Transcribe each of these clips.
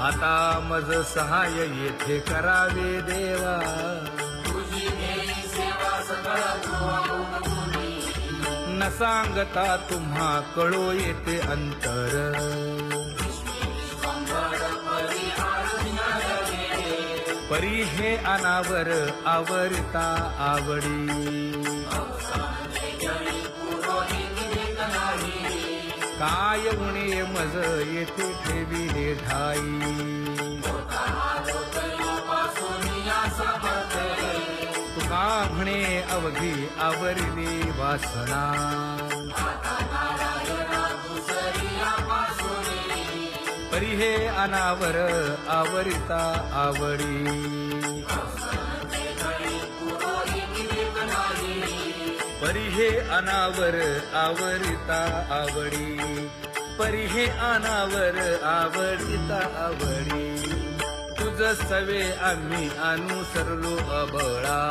आता मज सहाय येथे करावे देवा. न सांगता तुम्हा कळो येते अंतर. परी हे अनावर आवरता आवडी. काय उणे मज येथे ठेवी हे ठाई? तुका म्हणे अवघी आवरली वासना. परी हे अनावर आवरिता आवडी. परिहे अनावर आवरिता आवडी. परिहे अनावर आवडिता आवडी. तुझ सवे आम्ही अनुसरलो अबळा.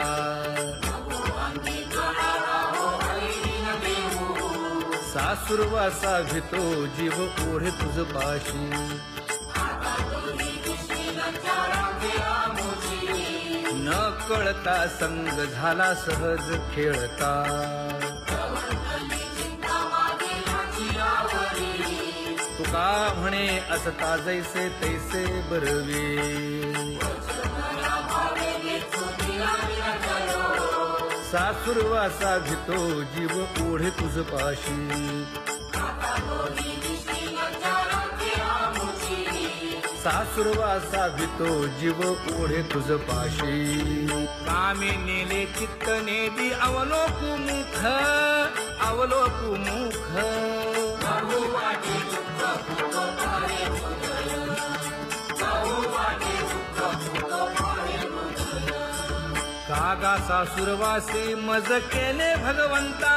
सासुरवासा भितो जीव ओढे तुझ पाशी. न कळता संग झाला सहज खेळता. तुका म्हणे असता जैसे तैसे बरवे? सासुरवासा भितो जीव ओढे तुझ पाशी सासुरवासा भितो जीव ओढे तुझ पाशी. कामे नेले चित्त नेदी अवलोकु मुख अवलोकु मुख. कागा सासुरवासे मज केले भगवंता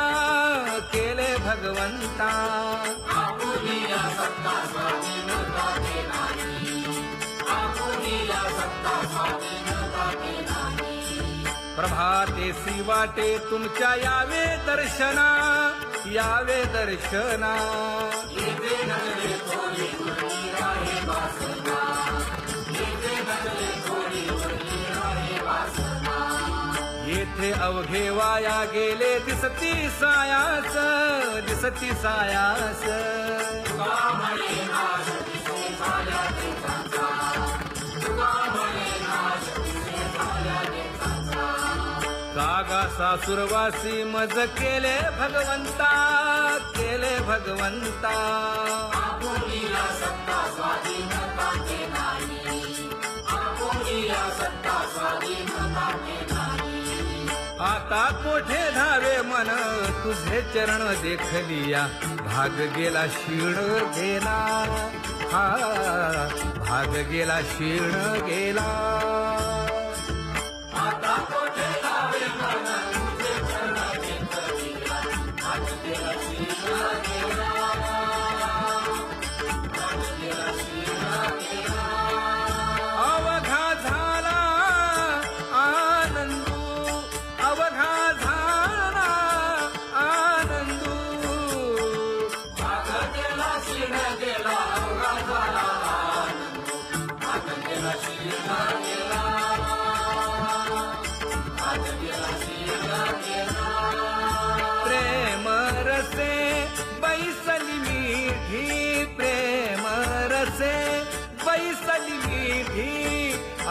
केले भगवंता. प्रभाते सी वाटे तुमच्या यावे दर्शना. यावे दर्शना. येथे अवघे वाया गेले दिसती सायास दिसती सायास. कागा सासुरवासी मज केले भगवंता केले भगवंता. आता कोठे धावे मन तुझे चरण देखलिया. भाग गेला शिण गेला हा भाग गेला शिण गेला.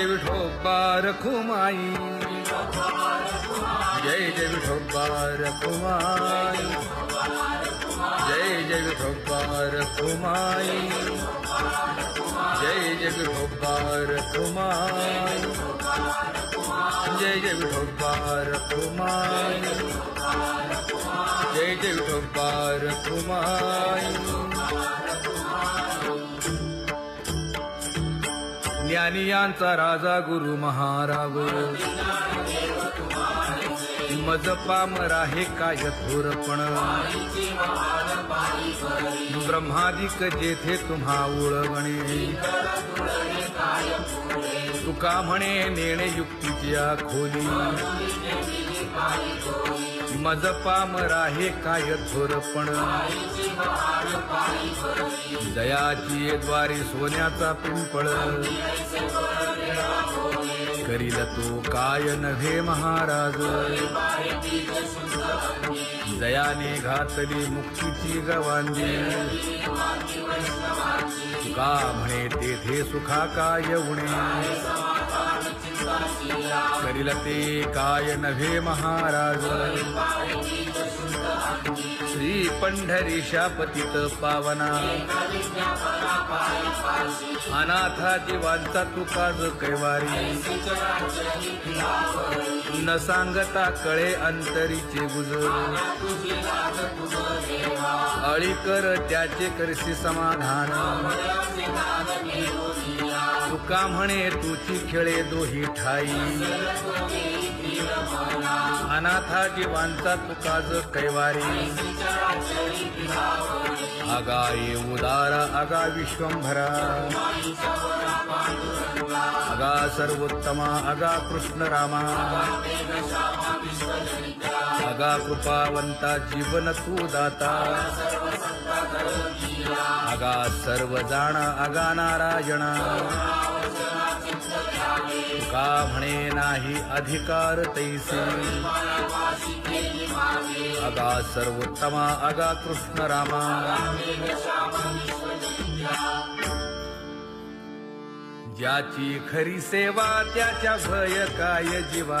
जय जय विठोबा रखुमाई। जय जय विठोबा रखुमाई। जय जय विठोबा रखुमाई। जय जय विठोबार कुमार जय जय विठोबार कुमार जय जय विठोबार ज्ञानियांचा राजा गुरु महाराव मज पामरा हे काय थोरपण ब्रह्मादिक जेथे तुम्हा उळवणे. तुका म्हणे नेणे युक्तीच्या खोली मज पामरा हे काय थोरपण दयाची द्वारी सोन्याचा पिंपळ. करील तो काय नव्हे महाराज. दयाने घातली मुक्तीची गवांदी तुका म्हणे तेथे सुखा काय उणे करील ते काय नव्हे महाराज। श्री पंढरी शापतीत पावना। अनाथा जीवांचा तुकाज कैवारी। न सांगता कळे अंतरीचे गुजर अळी कर त्याचे करसी समाधान। तुका म्हणे तुची खेळे दोही ठाई. अनाथा जीवांचा तुकाज कैवारी. आगा ये उदारा आगा विश्वंभरा. अगा सर्वोत्तमा अगा कृष्ण रामा. अगा कृपावंता जीवन तू दाता. अगा सर्व जाण अगा नारायण. का म्हणे नाही अधिकार तैसे? अगा सर्वोत्तमा अगा कृष्ण रामा. ज्याची खरी सेवा त्याच्या भय काय जीवा?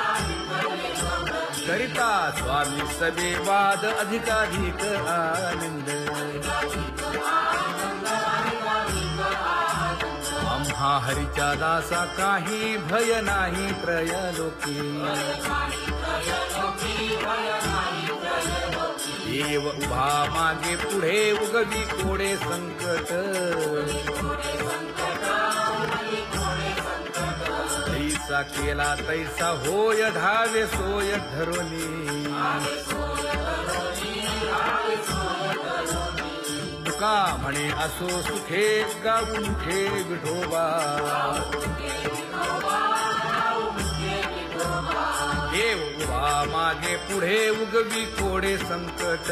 करिता स्वामी सवे वाद अधिकाधिक आनंद। आम्हा हरीच्या दासा काही भय नाही त्रयलोकी देव उभा मागे पुढे उगवी कोडे संकट। केला तैसा होय धावे सोय धरोनी तुका म्हणे असो सुखे गाऊन ठे विठोबा. देव उभा मागे पुढे उगवी कोडे संकट.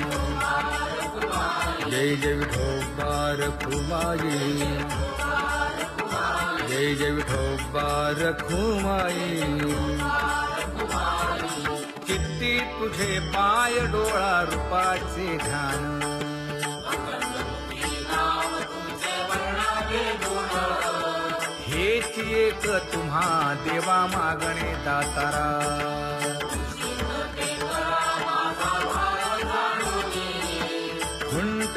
जय जय विठोबार खुमाई जय जय विठोबार खुमाई किती तुझे पाय डोळा रूपाचे ध्यान हेच एक तुम्हा देवा मागणे दातारा।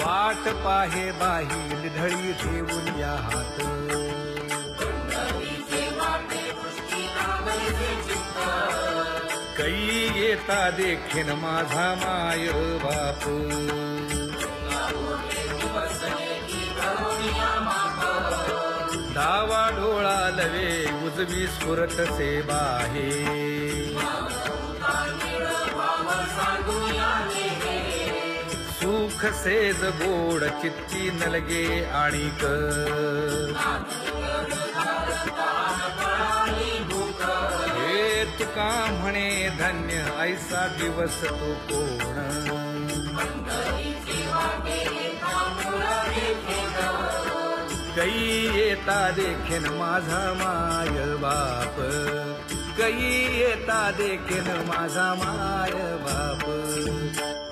वाट पाहे बाही ढळी ठेवून या हात. कै येता देखील माझा माय बाप. डावा डोळा लवे उजवी स्फुरत से बाहे सुख सेज गोड चित्ती नलगे आणिक. हे तुका म्हणे धन्य ऐसा दिवस तो कोण? कई येता देखेन माझा माय बाप. कई येता देखेन माझा माय बाप.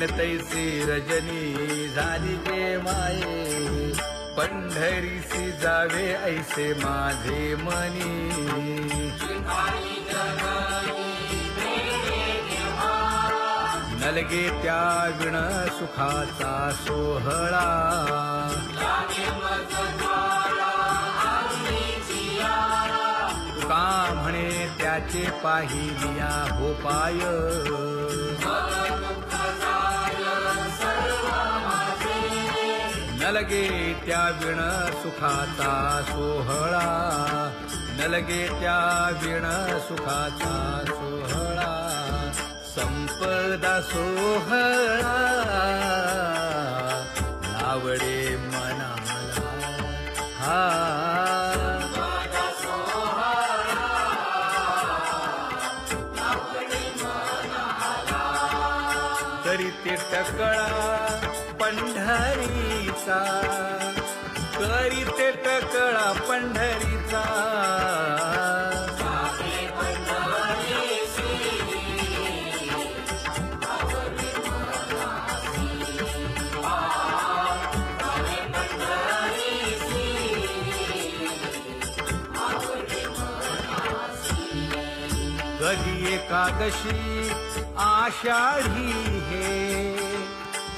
येईल तैसी रजनी झाली गे माये पंढरीसी जावे ऐसे माझे मनी. नलगे त्या विण सुखाचा सोहळा. का म्हणे त्याचे पाहिलिया हो पाय? नलगे त्या विण सुखाचा सोहळा. नलगे त्या विण सुखाचा सोहळा. संपदा सोहळा. आवडे मनाला. हा. तरी ते टकळा पंढरी. करी ते टकळा पंढरीचा. कधी एकादशी आषाढी हे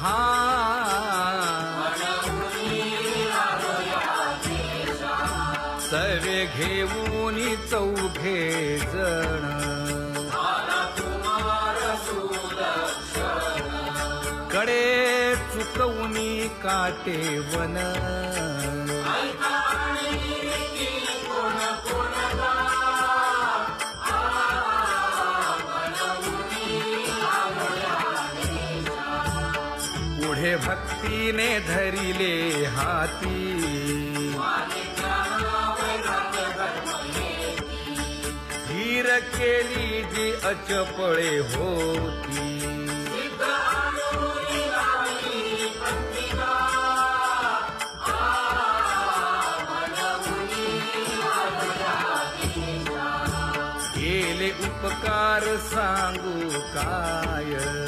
हा. सवे घेऊन चौघे जण. कडे चुकवून काटे वन. तिने धरिले हाती. धीर केली जी अचपळे होती. गेले उपकार सांगू काय?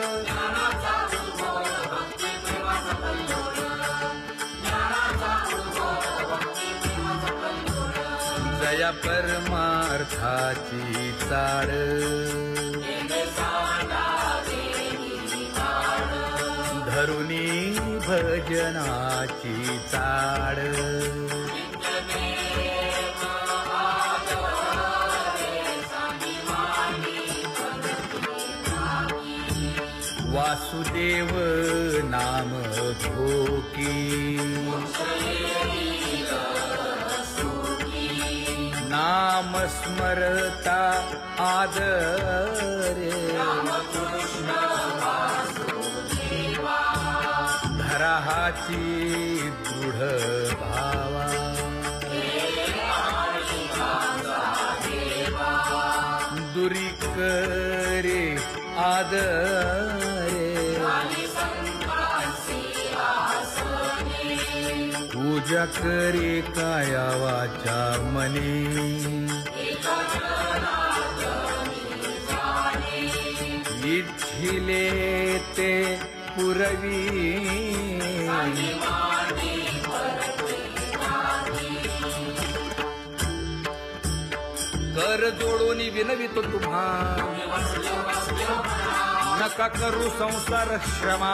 या परमार्थाची चाळ. धरुणी भजनाची चाळ. वासुदेव नाम भोकी नाम स्मरता आदरे। धराहाची दृढ भावा। दुरी करे आदर। पूजा करे काया वाचा मने इच्छिले ते पुरवी। कर जोडून विनवितो तुम्हा। नका करू संसार श्रमा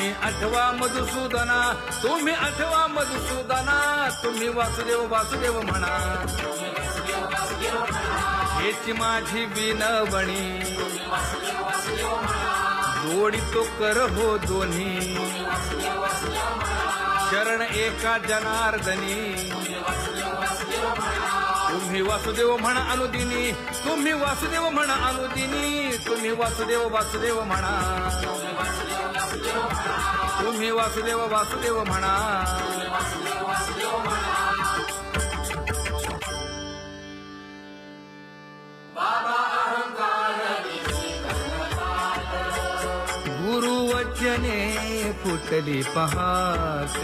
तुम्ही आठवा मधुसूदना तुम्ही आठवा मधुसूदना तुम्ही वासुदेव वासुदेव म्हणा. हेची माझी विनवणी जोडितो कर हो दोन्ही. शरण एका जनार्दनी तुम्ही वासुदेव म्हणा अनुदिनी तुम्ही वासुदेव म्हणा अनुदिनी तुम्ही वासुदेव वासुदेव म्हणा. तुम्ही वासुदेव वासुदेव म्हणा. गुरुवचने फुटली पहाट.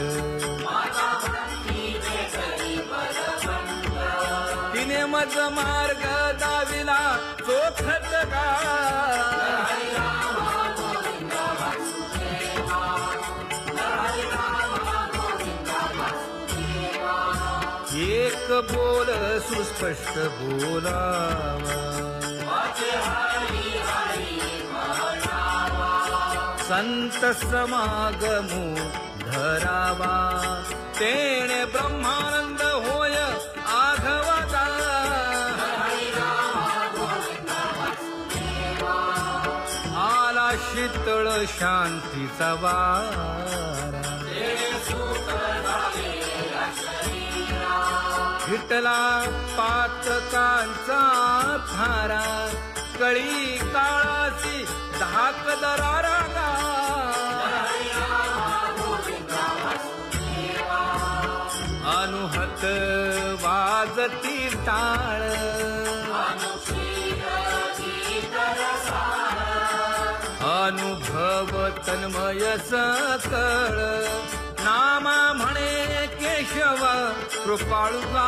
तिने मज मार्ग दाविला चोखत का बोल सुस्पष्ट बोलावा. संत समागमो धरावा. तेणे ब्रह्मानंद होय आघवता. आला शीतळ शांतीचा वारा. हिटला पाचकांचा थारा कळी काळाची धाक दरारा गा अनुहत वाजती टाळ अनुभव तन्मय सकळ. नामा म्हणे केशव ಕೃಪಾಳುವಾ